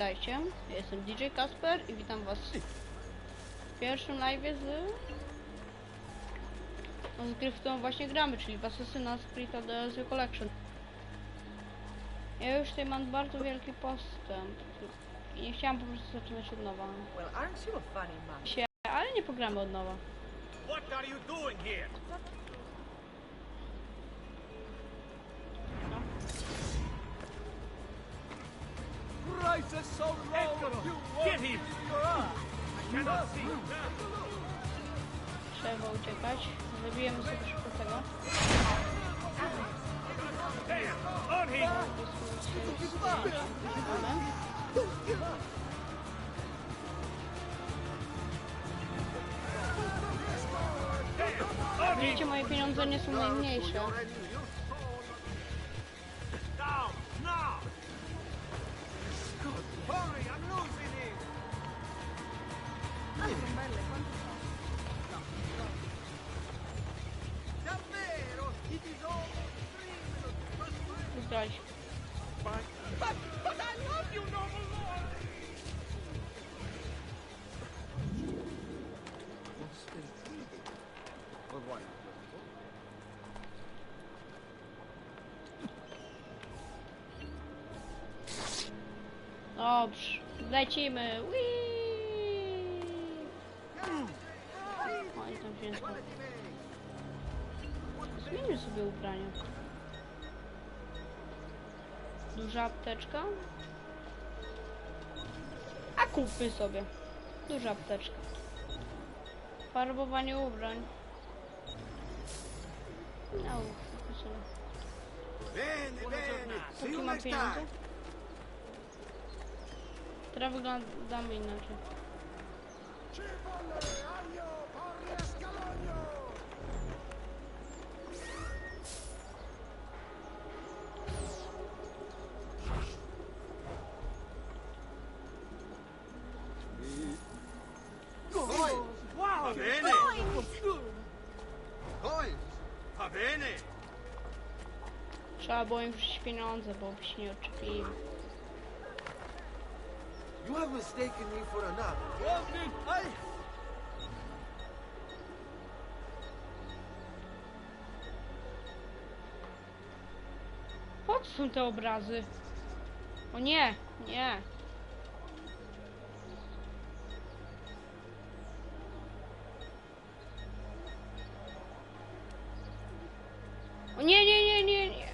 Witajcie, ja jestem DJ Kasper i witam was w pierwszym live z... No, z gry, w którą właśnie gramy, czyli w Assassin's Creed The Collection. Ja już tutaj mam bardzo wielki postęp i nie chciałam po prostu zaczynać od nowa. Się, ale nie pogramy od nowa. What are you doing here? Get him! I cannot see. Trzeba uciekać. Zabijemy sobie szybko tego. On him! Him! Moje pieniądze nie są najmniejsze. Dobrze, lecimy. O, tam się jest. Zmieńmy sobie ubranie. Duża apteczka. A kupmy sobie. Duża apteczka. Farbowanie ubrań. No, kupmy sobie. Póki next pieniądze. Teraz wyglądamy inaczej. Trzeba było im wrzucić pieniądze, bo by się nie odczepili. You have mistaken me for another. Co są te obrazy? O nie, nie. O nie, nie, nie, nie, nie.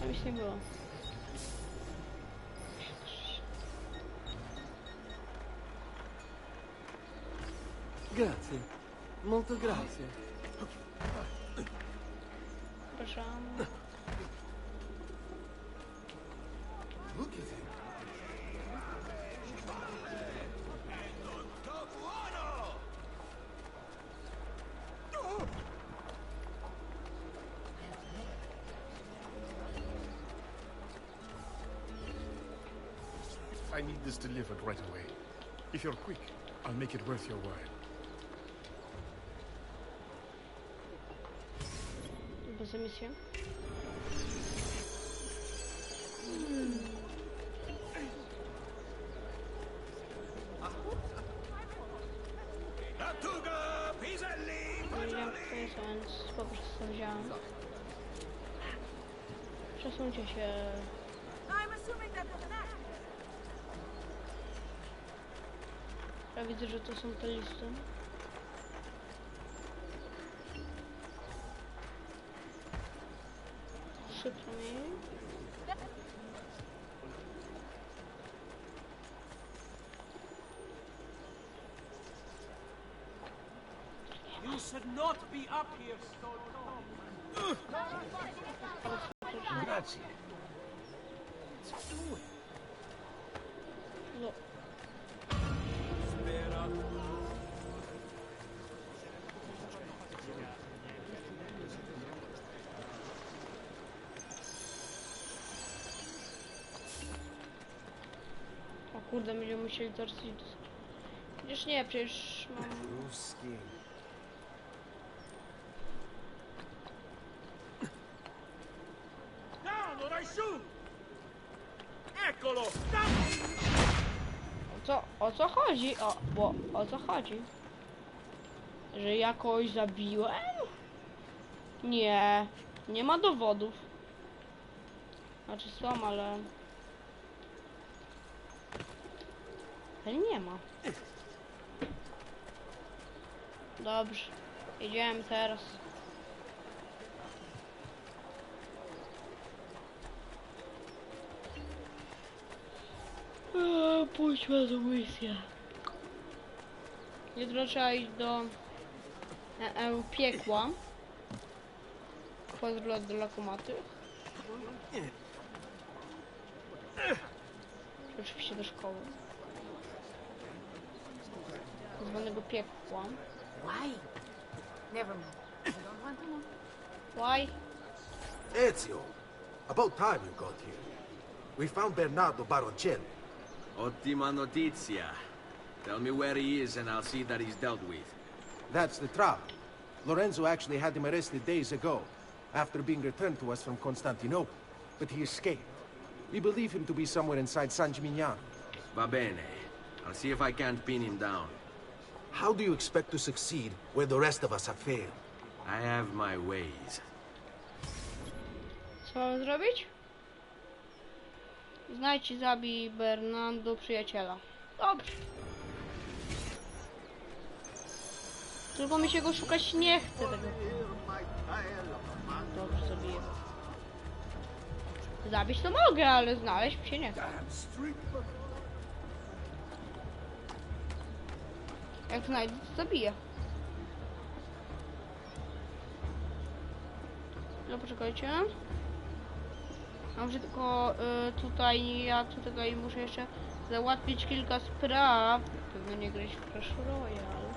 Tam już nie było. Grazie. Molto grazie. Przepraszam. Look at him. I need this delivered right away. If you're quick, I'll make it worth your while. Nie wiem kto jest, więc po prostu wziąłem. Przesuńcie się. I'm assuming that there's an accident. Ja widzę, że to są te listy. Przykro mi. You should not be up here, Stone. Grazie. No. O kurde, będziemy musieli rozliczyć. Przecież nie, przecież mam... Shoot! Eccolo! O co, o co chodzi? O, bo, o co chodzi? Że jakoś zabiłem? Nie, nie ma dowodów. Znaczy są, ale... Ale nie ma. Dobrze, idziemy teraz. Pójdźmy do misję. Jutro trzeba iść do e, e, piekła. Pozdro do lokomotyw. Oczywiście do szkoły. Zwanego piekła. Why? Never mind. I don't want to know. Why? Ezio, about time you got here. We found Bernardo Baroncelli. Ottima notizia. Tell me where he is and I'll see that he's dealt with. That's the trouble. Lorenzo actually had him arrested days ago, after being returned to us from Constantinople. But he escaped. We believe him to be somewhere inside San Gimignano. Va bene. I'll see if I can't pin him down. How do you expect to succeed where the rest of us have failed? I have my ways. Co mamy zrobić? Znajdź i zabij Bernardo przyjaciela. Dobrze. Tylko mi się go szukać nie chce tego. Dobrze, zabiję. Zabić to mogę, ale znaleźć mi się nie chce. Jak znajdę, to zabiję. No poczekajcie. A może tylko y, tutaj ja tutaj muszę jeszcze załatwić kilka spraw. Pewno nie grać w Clash Royale.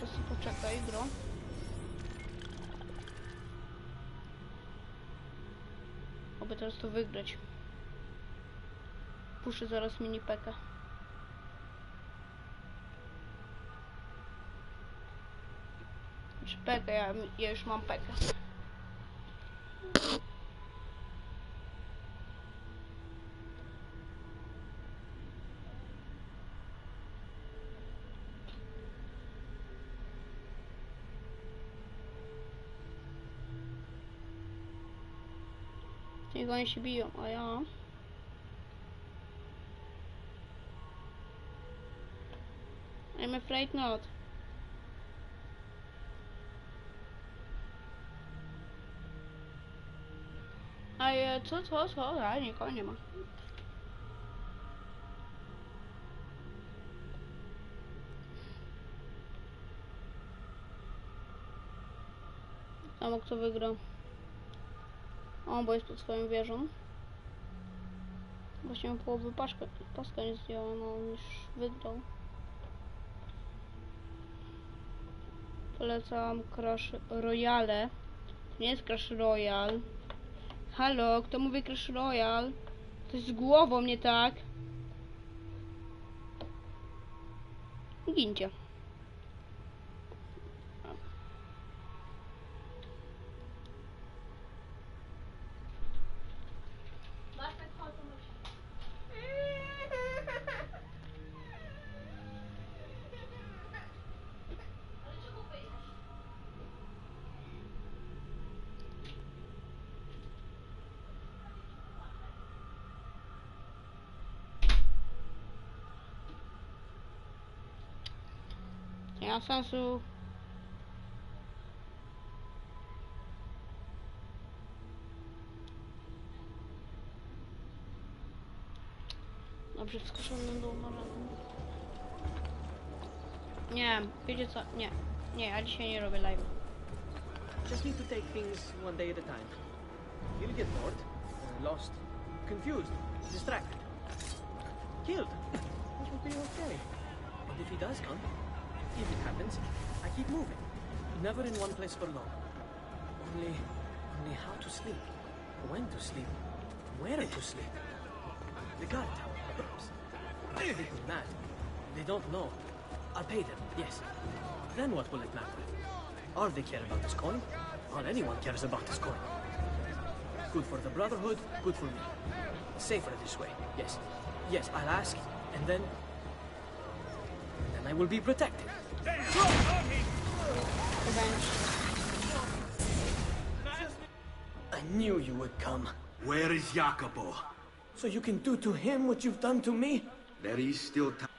To sobie poczekaj, gro. Oby teraz to wygrać. Puszczę zaraz mini pekę. Ja, już mam oni się biją, a ja... I'm afraid not. A co, co, co? A, nikogo nie ma. Samo kto wygra. O, bo jest pod swoją wieżą. Właśnie połowy paska, paska nie zdjęła, no on wygrał. Polecam Crash Royale. To nie jest Crash Royale. Halo, kto mówi Crash Royale? Coś z głową nie tak. Gincie. Nie ma sensu. Dobrze, wskoczyłem do umarłego. Nie, wiecie co? Nie, nie, ja dzisiaj nie robię live. Just need to take things one day at a time. He'll get bored, uh, lost, confused, distracted, killed. Which will be okay. And if he does come, if it happens, I keep moving. Never in one place for long. Only, only how to sleep, when to sleep, where to sleep. The guard tower, perhaps. They do that. They don't know. I'll pay them, yes. Then what will it matter? All they care about is coin. All anyone cares about is coin. Good for the Brotherhood, good for me. safer this way. Yes. Yes, I'll ask, and then. Then I will be protected. Revenge. I knew you would come. Where is Jacopo? So you can do to him what you've done to me? There is still time.